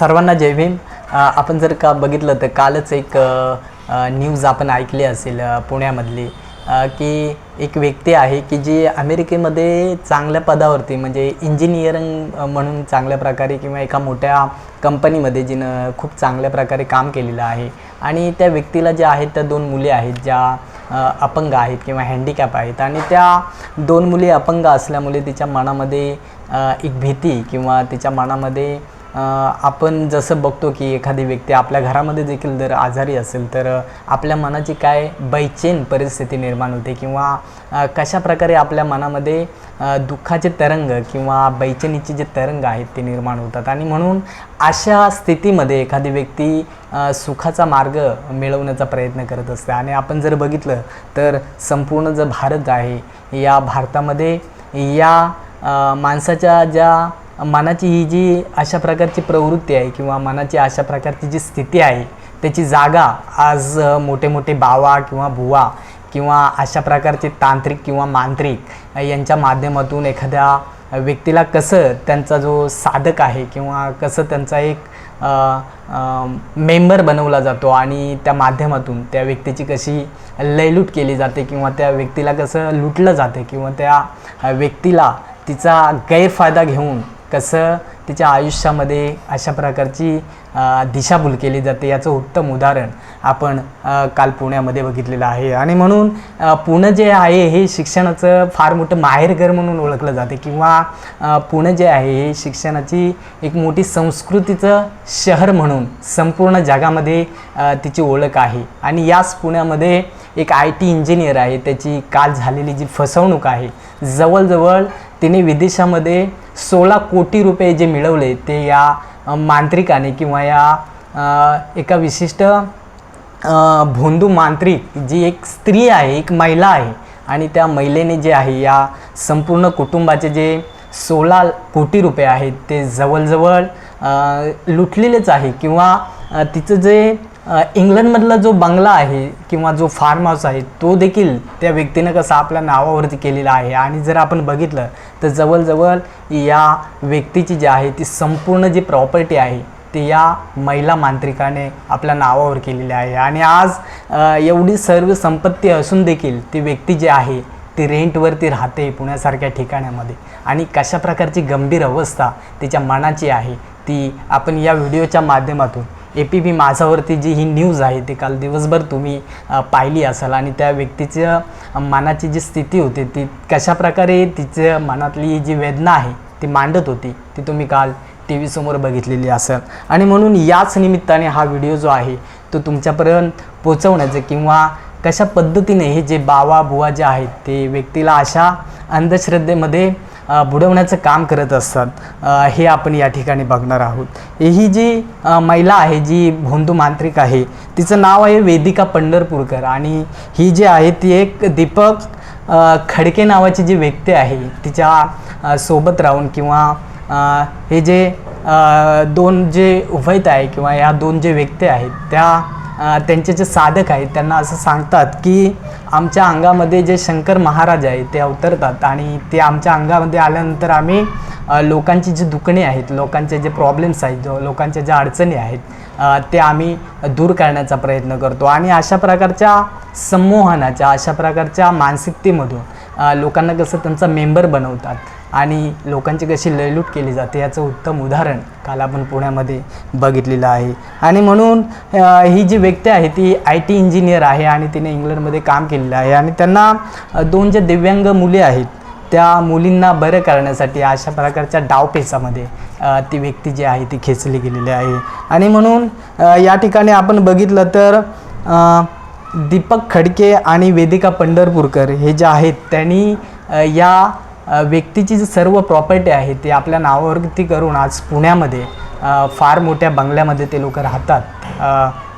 सर्वांना जय भीम. आपण जर का बघितलं तर कालच एक न्यूज आपण ऐकली असेल पुण्यामधली की एक व्यक्ती आहे की जी अमेरिकेमध्ये चांगल्या पदावरती म्हणजे इंजिनिअरिंग म्हणून चांगल्या प्रकारे किंवा एका मोठ्या कंपनीमध्ये जिनं खूप चांगल्या प्रकारे काम केलेलं आहे. आणि त्या व्यक्तीला ज्या आहेत त्या दोन मुली आहेत ज्या अपंग आहेत किंवा हँडिकॅप आहेत. आणि त्या दोन मुली अपंग असल्यामुळे तिच्या मनामध्ये एक भीती किंवा तिच्या मनामध्ये आपण जसं बघतो की एखादी व्यक्ती आपल्या घरामध्ये देखील जर आजारी असेल तर आपल्या मनाची काय बैचेन परिस्थिती निर्माण होते किंवा कशा प्रकारे आपल्या मनामध्ये दुःखाचे तरंग किंवा बैचेनीचे जे तरंग आहेत ते निर्माण होतात. आणि म्हणून अशा स्थितीमध्ये एखादी व्यक्ती सुखाचा मार्ग मिळवण्याचा प्रयत्न करत असते. आणि आपण जर बघितलं तर संपूर्ण जो भारत आहे या भारतामध्ये या माणसाच्या ज्या मनाची ही जी अशा प्रकारची प्रवृत्ती आहे किंवा मनाची अशा प्रकारची जी स्थिती आहे त्याची जागा आज मोठे मोठे बावा किंवा भुवा किंवा अशा प्रकारचे तांत्रिक किंवा मांत्रिक यांच्या माध्यमातून एखाद्या व्यक्तीला कसं त्यांचा जो साधक आहे किंवा कसं त्यांचा एक मेंबर बनवला जातो आणि त्या माध्यमातून त्या व्यक्तीची कशी लयलूट केली जाते किंवा त्या व्यक्तीला कसं लुटलं जाते किंवा त्या व्यक्तीला तिचा गैरफायदा घेऊन कसं तिच्या आयुष्यामध्ये अशा प्रकारची दिशाभूल केली जाते याचं उत्तम उदाहरण आपण काल पुण्यामध्ये बघितलेलं आहे. आणि म्हणून पुणे पुणं जे आहे हे शिक्षणाचं फार मोठं माहेरघर म्हणून ओळखलं जाते किंवा पुणे जे आहे हे शिक्षणाची एक मोठी संस्कृतीचं शहर म्हणून संपूर्ण जगामध्ये तिची ओळख आहे. आणि याच पुण्यामध्ये एक आय टी इंजिनियर आहे. त्याची काल झालेली जी फसवणूक आहे जवळजवळ तिने विदेशामध्ये सोळा कोटी रुपये जे मिळवले ते या मांत्रिकाने किंवा या एका विशिष्ट भोंदू मांत्रिक जी एक स्त्री आहे एक महिला आहे आणि त्या महिलेने जे आहे या संपूर्ण कुटुंबाचे जे सोळा कोटी रुपये आहेत ते जवळजवळ लुटलेलेच आहे किंवा तिचं जे इंग्लंडमधला जो बंगला आहे किंवा जो फार्म हाऊस आहे तो देखील त्या व्यक्तीनं कसा आपल्या नावावरती केलेला आहे. आणि जर आपण बघितलं तर जवळजवळ या व्यक्तीची जी आहे ती संपूर्ण जी प्रॉपर्टी आहे ती या महिला मांत्रिकाने आपल्या नावावर केलेली आहे. आणि आज एवढी सर्व संपत्ती असून देखील ती व्यक्ती जी आहे ती रेंटवरती राहते पुण्यासारख्या ठिकाणामध्ये आणि कशा प्रकारची गंभीर अवस्था तिच्या मनाची आहे ती आपण या व्हिडिओच्या माध्यमातून A P B माझावरती G he news आहे ती काल दिवसभर तुम्ही पाहिली असाल. आणि त्या व्यक्तीच्या मनाची जी स्थिती होती ती कशा प्रकारे तिच्या मनातली जी वेदना आहे ती मांडत होती ती तुम्ही काल टी व्हीसमोर बघितलेली असेल. आणि म्हणून याच निमित्ताने हा व्हिडिओ जो आहे तो तुमच्यापर्यंत पोचवण्याचं किंवा कशा पद्धतीने हे जे बावा बुवा जे आहेत ते व्यक्तीला अशा अंधश्रद्धेमध्ये बुडवण्याचं काम करत असतात हे आपण या ठिकाणी बघणार आहोत. ही जी महिला आहे जी भोंदू मांत्रिक आहे तिचं नाव आहे वेदिका पंढरपूरकर आणि ही जी आहे ती एक दीपक खडके नावाची जी व्यक्ती आहे तिच्या सोबत राहून किंवा हे जे दोन जे उभयत आहे किंवा या दोन जे व्यक्ती आहेत त्या त्यांचे जे साधक आहेत त्यांना असं सांगतात की आमच्या अंगामध्ये जे शंकर महाराज आहे ते अवतरतात आणि ते आमच्या अंगामध्ये आल्यानंतर आम्ही लोकांची जी दुखणे आहेत लोकांचे जे प्रॉब्लेम्स आहेत जो लोकांच्या ज्या अडचणी आहेत ते आम्ही दूर करण्याचा प्रयत्न करतो. आणि अशा प्रकारच्या संमोहनाच्या अशा प्रकारच्या मानसिकतेमधून लोकांना कसं त्यांचा मेंबर बनवतात. आणि लोकांची कशी लयलूट केली जाते याचं उत्तम उदाहरण काल आपण पुण्यामध्ये बघितलेलं आहे. आणि म्हणून ही जी व्यक्ती आहे ती आय टी इंजिनियर आहे आणि तिने इंग्लंडमध्ये काम केलेलं आहे. आणि त्यांना दोन ज्या दिव्यांग मुले आहेत त्या मुलींना बरं करण्यासाठी अशा प्रकारच्या डावपेचामध्ये ती व्यक्ती जी आहे ती खेचली गेलेली आहे. आणि म्हणून या ठिकाणी आपण बघितलं तर दीपक खडके आणि वेदिका पंढरपूरकर हे जे आहेत त्यांनी या व्यक्तीची जी सर्व प्रॉपर्टी आहे ती आपल्या नावावरती करून आज पुण्यामध्ये फार मोठ्या बंगल्यामध्ये ते लोक राहतात.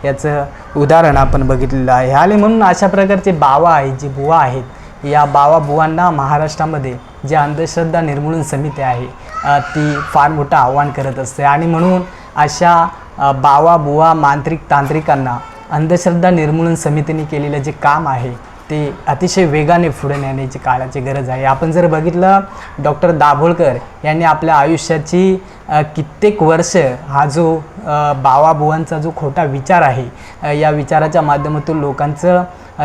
याचं उदाहरण आपण बघितलेलं आहे. आणि म्हणून अशा प्रकारचे बावा आहेत जे बुवा आहेत या बावा बुवांना महाराष्ट्रामध्ये जे अंधश्रद्धा निर्मूलन समिती आहे ती फार मोठं आव्हान करत असते. आणि म्हणून अशा बावा बुवा मांत्रिक तांत्रिकांना अंधश्रद्धा निर्मूलन समितीने केलेलं जे काम आहे ते अतिशय वेगाने पुढे नेण्याची काळाची गरज आहे. आपण जर बघितलं डॉक्टर दाभोळकर यांनी आपल्या आयुष्याची कित्येक वर्ष हा जो बावाबुवांचा जो खोटा विचार आहे या विचाराच्या माध्यमातून लोकांचं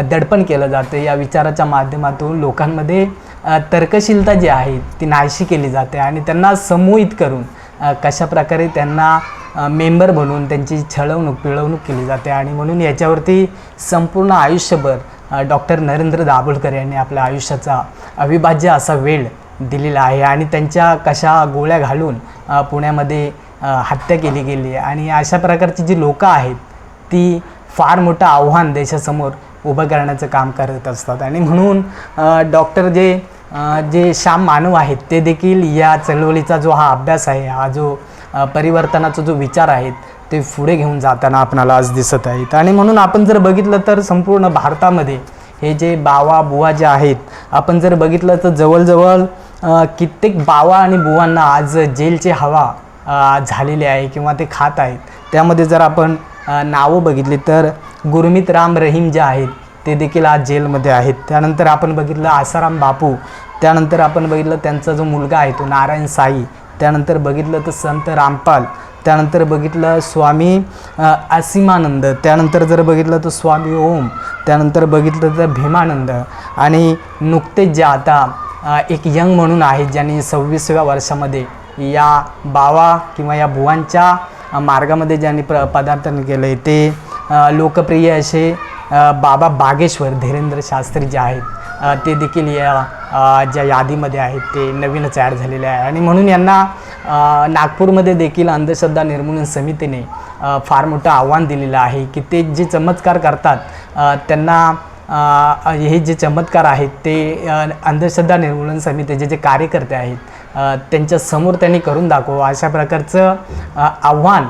दडपण केलं जातं. या विचाराच्या माध्यमातून लोकांमध्ये तर्कशीलता जी आहे ती नाहीशी केली जाते आणि त्यांना समूहित करून कशाप्रकारे कशा प्रकारे त्यांना मेंबर बनवून त्यांची छळवणूक पिळवणूक केली जाते आणि म्हणून याच्यावरती संपूर्ण आयुष्यभर डॉक्टर नरेंद्र दाभोलकर यांनी आपल्या आयुष्याचा अविभाज्य असा वेळ दिलेला आहे आणि त्यांच्या कशा गोळ्या घालून पुण्यामध्ये हत्या केली गेली आणि अशा प्रकारची जी लोकं आहेत ती फार मोठं आव्हान देशासमोर उभं करण्याचं काम करत असतात. आणि म्हणून डॉक्टर जे जे श्याम मानव आहेत ते देखील या चळवळीचा जो हा अभ्यास आहे हा जो परिवर्तनाचा जो विचार आहेत ते पुढे घेऊन जाताना आपणाला आज दिसत आहेत. आणि म्हणून आपण जर बघितलं तर संपूर्ण भारतामध्ये हे जे बावा बुवा जे आहेत आपण जर बघितलं तर जवळजवळ कित्येक बावा आणि बुवांना आज जेलची हवा झालेली आहे किंवा ते खात आहेत. त्यामध्ये जर आपण नावं बघितली तर गुरमीत राम रहीम जे आहेत ते देखील आज जेलमध्ये आहेत. त्यानंतर आपण बघितलं आसाराम बापू त्यानंतर आपण बघितलं त्यांचा जो मुलगा आहे तो नारायण साई त्यानंतर बघितलं तर संत रामपाल त्यानंतर बघितलं स्वामी असीमानंद त्यानंतर जर बघितलं तर स्वामी ओम त्यानंतर बघितलं तर भीमानंद आणि नुकतेच जे आता एक यंग म्हणून आहेत ज्यांनी सव्वीसव्या वर्षामध्ये या बावा किंवा या बुवांच्या मार्गामध्ये ज्यांनी प्र पदार्पण केलं आहे ते लोकप्रिय असे बाबा बागेश्वर धीरेंद्र शास्त्री जे आहेत ते देखील या ज्या यादीमध्ये आहेत ते नवीनच ॲड झालेले आहे. आणि म्हणून यांना नागपूरमध्ये देखील अंधश्रद्धा निर्मूलन समितीने फार मोठं आव्हान दिलेलं आहे की ते जे चमत्कार करतात त्यांना हे जे चमत्कार आहेत ते अंधश्रद्धा निर्मूलन समितीचे जे कार्यकर्ते आहेत त्यांच्यासमोर त्यांनी करून दाखव. अशा प्रकारचं आव्हान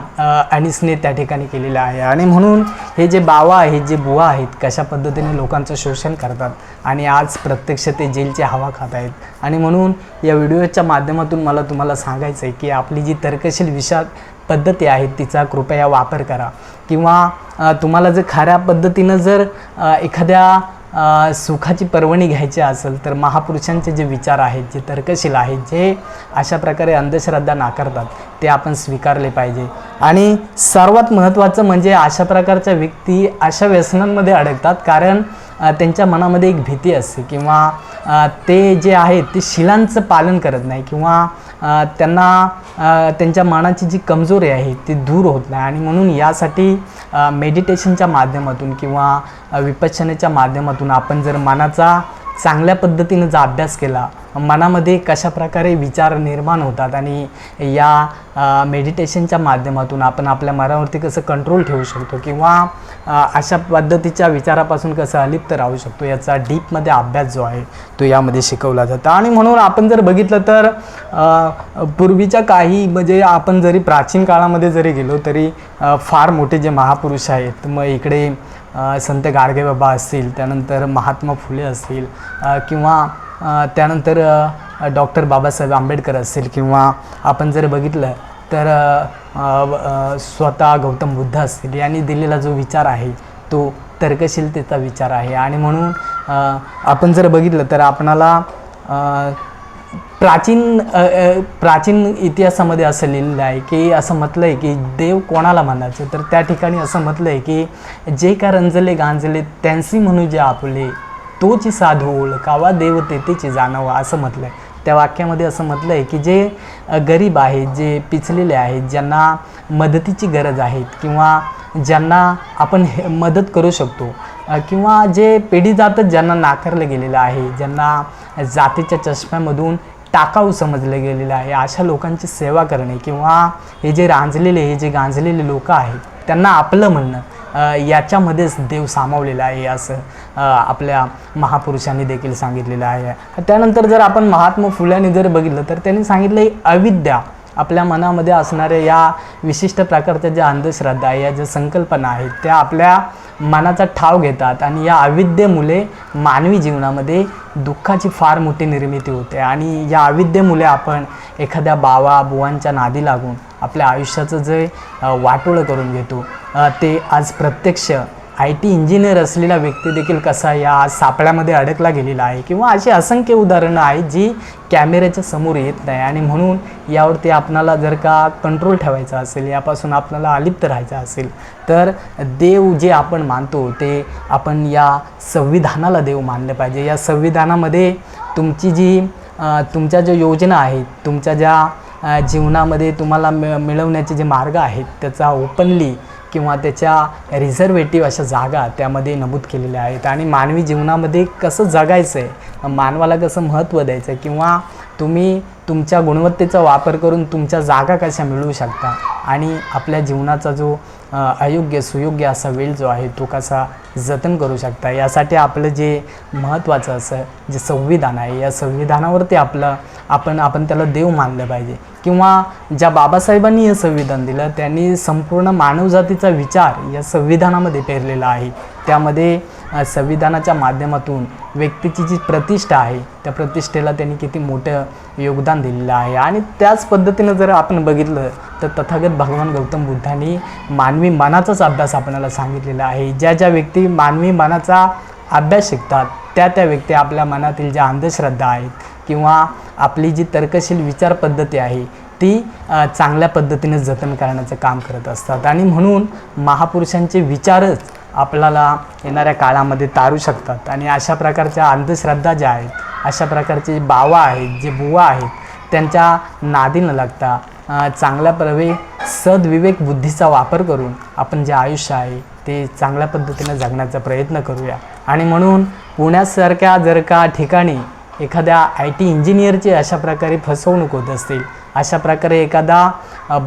अॅनिसने त्या ठिकाणी केलेलं आहे. आणि म्हणून हे जे बावा आहेत जे बुवा आहेत कशा पद्धतीने लोकांचं शोषण करतात आणि आज प्रत्यक्ष ते जेलची हवा खात आहेत. आणि म्हणून या व्हिडिओच्या माध्यमातून मला तुम्हाला सांगायचं आहे की आपली जी तर्कशील विषा पद्धती आहेत तिचा कृपया वापर करा. किंवा तुम्हाला जर खऱ्या पद्धतीनं जर एखाद्या सुखाची पर्वणी घ्यायची असेल तर महापुरुषांचे जे विचार आहेत जे तर्कशील आहेत जे अशा प्रकारे अंधश्रद्धा नाकारतात ते आपण स्वीकारले पाहिजे. आणि सर्वात महत्त्वाचं म्हणजे अशा प्रकारच्या व्यक्ती अशा व्यसनांमध्ये अडकतात कारण त्यांच्या मनामध्ये एक भीती असते किंवा ते जे आहेत ते शिलांचं पालन करत नाही किंवा त्यांना त्यांच्या मनाची जी कमजोरी आहे ती दूर होत नाही. आणि म्हणून यासाठी मेडिटेशनच्या माध्यमातून किंवा अ, विपश्यनेच्या माध्यमातून आपण जर मनाचा चांगल्या पद्धतीनं जर अभ्यास केला मनामध्ये कशा प्रकारे विचार निर्माण होतात आणि या मेडिटेशनच्या माध्यमातून आपण आपल्या मनावरती कसं कंट्रोल ठेवू शकतो किंवा अशा पद्धतीच्या विचारापासून कसं अलिप्त राहू शकतो याचा डीपमध्ये अभ्यास जो आहे तो यामध्ये शिकवला जातो. आणि म्हणून आपण जर बघितलं तर पूर्वीच्या काही म्हणजे आपण जरी प्राचीन काळामध्ये जरी गेलो तरी फार मोठे जे महापुरुष आहेत मग इकडे संत गाडगेबाबा असतील त्यानंतर महात्मा फुले असतील किंवा त्यानंतर डॉक्टर बाबासाहेब आंबेडकर असतील किंवा आपण जर बघितलं तर स्वतः गौतम बुद्ध असतील यांनी दिलेला जो विचार आहे तो तर्कशीलतेचा विचार आहे. आणि म्हणून आपण जर बघितलं तर आपणाला प्राचीन प्राचीन इतिहासामध्ये असं लिहिलेलं आहे की असं म्हटलं आहे की देव कोणाला म्हणायचं तर त्या ठिकाणी असं म्हटलं आहे की जे का रंजले गांजले त्यांची म्हणू जे आपले तोची साधू ओळखावा देव तेथेची जाणवा असं म्हटलं आहे त्या वाक्यामध्ये असं म्हटलं आहे की जे गरीब आहेत जे पिचलेले आहेत ज्यांना मदतीची गरज आहे किंवा ज्यांना आपण हे मदत करू शकतो किंवा जे पिढी जातच ज्यांना नाकारलं गेलेलं आहे ज्यांना जातीच्या चष्म्यामधून टाकाऊ समजलं गेलेलं आहे अशा लोकांची सेवा करणे किंवा हे जे रांजलेले हे जे गांजलेले लोक आहेत त्यांना आपलं म्हणणं याच्यामध्येच देव सामावलेला आहे असं आपल्या महापुरुषांनी देखील सांगितलेलं आहे. त्यानंतर जर आपण महात्मा फुल्यांनी जर बघितलं तर त्यांनी सांगितलं ही अविद्या. आपल्या मनामध्ये असणाऱ्या या विशिष्ट प्रकारच्या ज्या अंधश्रद्धा या ज्या संकल्पना आहेत त्या आपल्या मनाचा ठाव घेतात आणि या अविद्येमुळे मानवी जीवनामध्ये दुःखाची फार मोठी निर्मिती होते. आणि या अविद्येमुळे आपण एखाद्या बावा बुवांच्या नादी लागून आपल्या आयुष्याचं जे वाटोळं करून घेतो ते आज प्रत्यक्ष आय टी इंजिनियर असलेला व्यक्ती देखील कसा या सापळ्यामध्ये अडकला गेलेला आहे? किंवा अशी असंख्य उदाहरणं आहेत जी कॅमेऱ्याच्या समोर येत नाही. आणि म्हणून यावरती आपणाला जर का कंट्रोल ठेवायचा असेल यापासून आपल्याला अलिप्त राहायचं असेल तर देव जे आपण मानतो ते आपण या संविधानाला देव मानलं पाहिजे. या संविधानामध्ये तुमची जी तुमच्या ज्या योजना आहेत तुमच्या ज्या जीवनामध्ये तुम्हाला मिळवण्याचे जे मार्ग आहेत त्याचा ओपनली किंवा त्याच्या रिझर्वेटिव्ह अशा जागा त्यामध्ये नमूद केलेल्या आहेत. आणि मानवी जीवनामध्ये कसं जगायचं आहे मानवाला कसं महत्त्व द्यायचं आहे किंवा तुम्ही तुमच्या गुणवत्तेचा वापर करून तुमच्या जागा कशा मिळवू शकता आणि आपल्या जीवनाचा जो अयोग्य सुयोग्य असा वेळ जो आहे तो कसा जतन करू शकता यासाठी आपलं जे महत्त्वाचं असं जे संविधान आहे या संविधानावरती आपलं आपण आपण त्याला देव मानलं पाहिजे. किंवा ज्या बाबासाहेबांनी हे संविधान दिलं त्यांनी संपूर्ण मानवजातीचा विचार या संविधानामध्ये पेरलेला आहे. त्यामध्ये संविधानाच्या माध्यमातून व्यक्तीची जी प्रतिष्ठा आहे त्या प्रतिष्ठेला त्यांनी किती मोठं योगदान दिलेलं आहे. आणि त्याच पद्धतीनं जर आपण बघितलं तर तथागत भगवान गौतम बुद्धांनी मानवी मनाचाच अभ्यास आपल्याला सांगितलेला आहे. ज्या ज्या व्यक्ती मानवी मनाचा अभ्यास शिकतात त्या त्या व्यक्ती आपल्या मनातील ज्या अंधश्रद्धा आहेत किंवा आपली जी तर्कशील विचार पद्धती आहे ती चांगल्या पद्धतीने जतन करण्याचं काम करत असतात. आणि म्हणून महापुरुषांचे विचारच आपल्याला येणाऱ्या काळामध्ये तारू शकतात. आणि अशा प्रकारच्या अंधश्रद्धा ज्या आहेत अशा प्रकारचे बावा आहेत जे बुवा आहेत त्यांच्या नादी न लागता चांगल्या प्रवे सद्विवेक बुद्धीचा वापर करून आपण जे आयुष्य आहे ते चांगल्या पद्धतीनं जगण्याचा प्रयत्न करूया. आणि म्हणून पुण्यासारख्या जर का ठिकाणी एखाद्या आय टी इंजिनियरची अशा प्रकारे फसवणूक होत असतील अशा प्रकारे एखादा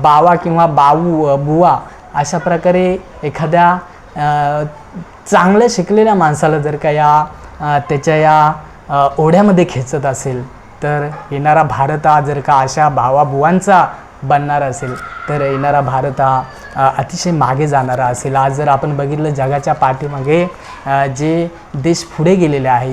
बावा किंवा बाऊ बुवा अशा प्रकारे एखाद्या चांगल्या शिकलेल्या माणसाला जर का या त्याच्या या ओढ्यामध्ये खेचत असेल तर येणारा भारत हा जर का अशा भावाबुवांचा बनणार असेल तर येणारा भारत हा अतिशय मागे जाणारा असेल. आज जर आपण बघितलं जगाच्या पाठीमागे जे देश पुढे गेलेले आहेत